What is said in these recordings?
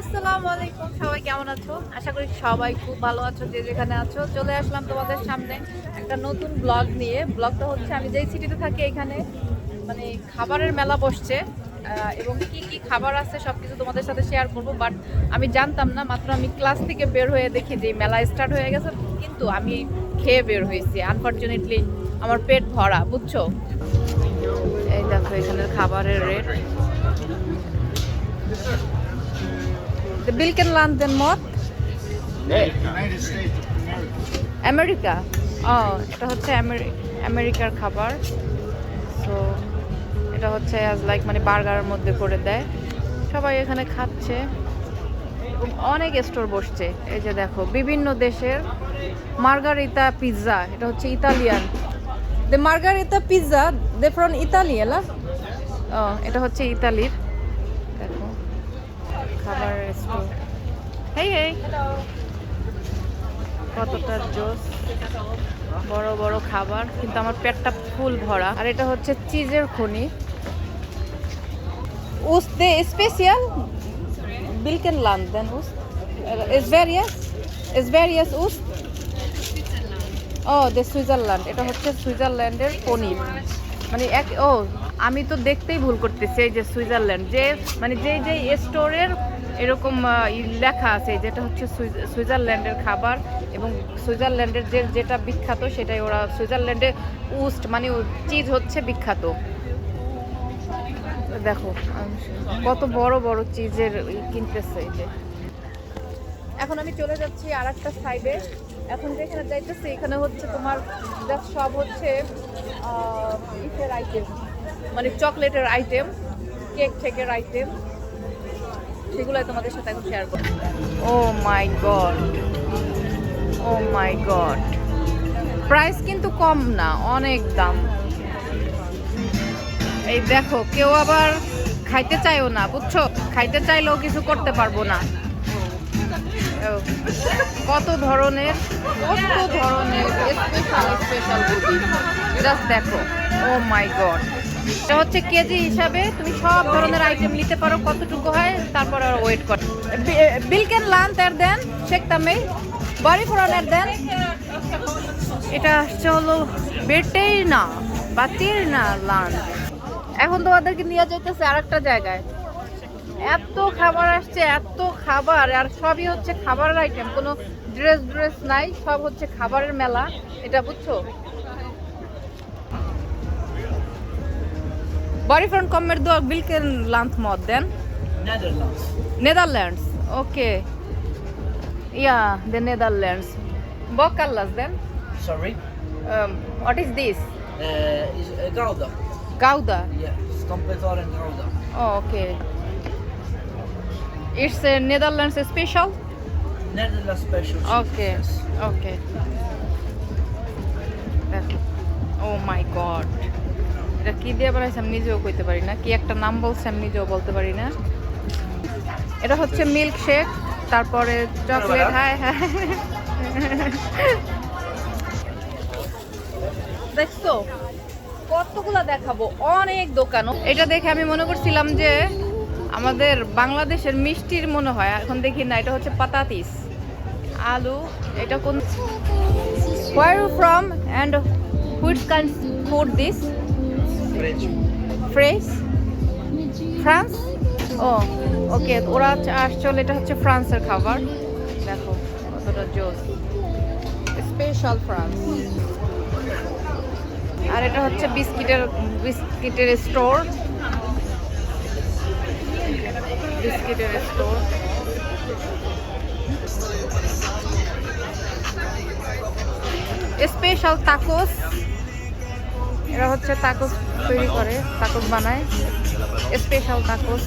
আসসালামু আলাইকুম সবাই কেমন আছো? আশা করি সবাই খুব ভালো আছো, যে যেখানে আছো। চলে আসলাম তোমাদের সামনে একটা নতুন ব্লগ নিয়ে। ব্লগটা হচ্ছে, আমি যেই সিটিতে থাকি এখানে মানে খাবারের মেলা বসছে এবং কি কি খাবার আছে সব কিছু তোমাদের সাথে শেয়ার করব বাট আমি জানতাম না, মাত্র আমি ক্লাস থেকে বের হয়ে দেখি যে মেলা স্টার্ট হয়ে গেছে, কিন্তু আমি খেয়ে বের হয়েছি। আনফর্চুনেটলি আমার পেট ভরা, বুঝছ? এই দেখো, এখানের খাবারের rate Vilken land den America. America ও এটা হচ্ছে আমেরি- আমেরিকার খাবার। সো এটা হচ্ছে অ্যাজ লাইক মানে বার্গারের মধ্যে করে দেয়। সবাই এখানে খাচ্ছে। এবং অনেক স্টোর বসছে। এই যে দেখো বিভিন্ন দেশের মার্গারিতা পিৎজা এটা হচ্ছে Italian. The margherita pizza they from Italy এলা? ও এটা হচ্ছে ইতালির দেখো খাবারের স্টোর হেই হেই কতটা জোস বড় বড় খাবার কিন্তু আমার পেটটা ফুল ভরা আর এটা হচ্ছে চিজের খনি speciell. Vilken land den ost? Är Sverige? Är Sveriges ost? ও দে সুইজারল্যান্ড এটা হচ্ছে সুইজারল্যান্ডের পনির মানে এক ও আমি তো দেখতেই ভুল করতেছি এই যে সুইজারল্যান্ড যে মানে যে যে স্টোরের এরকম লেখা আছে, যেটা হচ্ছে সুইজ- সুইজারল্যান্ডের খাবার এবং সুইজারল্যান্ডের যে, যেটা বিখ্যাত সেটাই ওরা সুইজারল্যান্ডে উস্ট মানে চিজ হচ্ছে বিখ্যাত। দেখো কত বড় বড় চিজের কিনতেছে এই যে এখন আমি চলে যাচ্ছি আর একটা সাইডে এখন যেখানে যাইতেছি, এখানে হচ্ছে তোমার সব হচ্ছে ইসের আইটেম মানে চকলেটের আইটেম কেক ঠেকের আইটেম সেগুলোই তোমাদের সাথে এখন শেয়ার করব। ও my god. Oh my god. Price কিন্তু কম না, অনেক দাম। এই দেখো, কেউ আবার খাইতে চাইও না, বুঝছ? খাইতে চাইলেও কিছু করতে পারব না। কত ধরনের কত ধরনের স্পেশাল স্পেশাল জাস্ট দেখো। Oh my god. এটা হচ্ছে কেজি হিসাবে তুমি সব ধরনের আইটেম নিতে পারো কতটুকু হয় তারপর আর ওয়েট কর। বিলকেন লান তার দেন শেখ তামে বাড়ি ফোরানের দেন। এটা আসছে হলো বেটেই না বাতির না লান। এখন তোমাদেরকে নিয়ে যেতেছে আর একটা জায়গায়। এত খাবার আসছে এত খাবার আর সবই হচ্ছে খাবারের আইটেম কোনো ড্রেস ড্রেস নাই সব হচ্ছে খাবারের মেলা। এটা বুঝছ? Bodyfront kommer du og hvilken land mot den? Netherlands. Netherlands, ok. Ja, the Netherlands. Hva kalles den? Sorry? Um, what is this? Uh, is, uh, gouda. Gouda? Yeah, and gouda. Ah, oh, ok. Is eh, uh, Netherlands special? Netherlands special. Okay, yes. okay. Oh my god. এটা কি দিয়ে বানাইছে আমি নিজেও কইতে পারি না কি একটা নাম বলছে আমি নিজেও বলতে পারি না। এটা হচ্ছে মিল্ক শেক তারপরে চকলেট হ্যাঁ হ্যাঁ। দেখছ? কতগুলা দেখাবো? অনেক দোকান। এটা দেখে আমি মনে করছিলাম যে আমাদের বাংলাদেশের মিষ্টির মনে হয় এখন দেখি না এটা হচ্ছে পাতাতিস আলু এটা কোন Where are you from? And which kind French? France O okay ওরা আসলে এটা হচ্ছে ফ্রান্সের খাবার। দেখো কতটা জোস। স্পেশাল ফ্রান্স আর এটা হচ্ছে বিস্কিটের বিস্কিটের স্টোর বিস্কিটের স্টোর স্পেশাল তাকোস এরা হচ্ছে তাকোস তৈরি করে, তাকোস বানায়। Special tacos.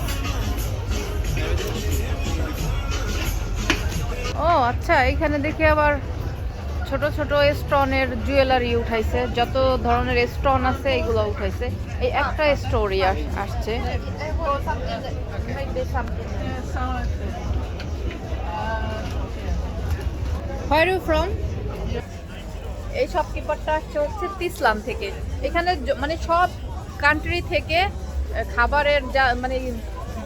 ও আচ্ছা এখানে দেখি আবার ছোট ছোট স্টোনের জুয়েলারি উঠাইছে। যত ধরনের স্টোন আছে, এগুলো উঠাইছে। এই একটা স্টোরি আসছে। Where are you from? এই শপকিপারটা আসছে হচ্ছে তিসলাম থেকে। এখানে মানে সব কান্ট্রি থেকে খাবারের যা মানে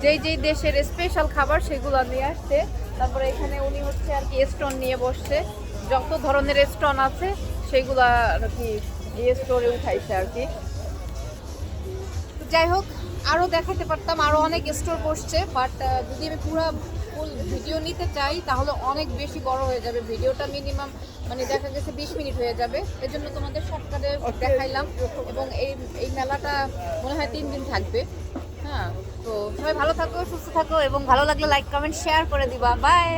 যেই যেই দেশের স্পেশাল খাবার সেগুলো নিয়ে আসছে। তারপরে এখানে উনি হচ্ছে আর কি স্টোন নিয়ে বসছে। যত ধরনের স্টোন আছে, সেগুলো আর কি স্টোরে উঠাইছে আর কি। যাই হোক আরও দেখাতে পারতাম আরও অনেক স্টোর বসছে বাট যদি আমি পুরো ফুল ভিডিও নিতে চাই তাহলে অনেক বেশি বড় হয়ে যাবে ভিডিওটা মিনিমাম মানে দেখা গেছে বিশ মিনিট হয়ে যাবে। এজন্য তোমাদের শর্টকাটে দেখাইলাম। এবং এই এই মেলাটা মনে হয় তিন দিন থাকবে। হ্যাঁ তো সবাই ভালো থাকো সুস্থ থাকো এবং ভালো লাগলে লাইক কমেন্ট শেয়ার করে দিবা। বাই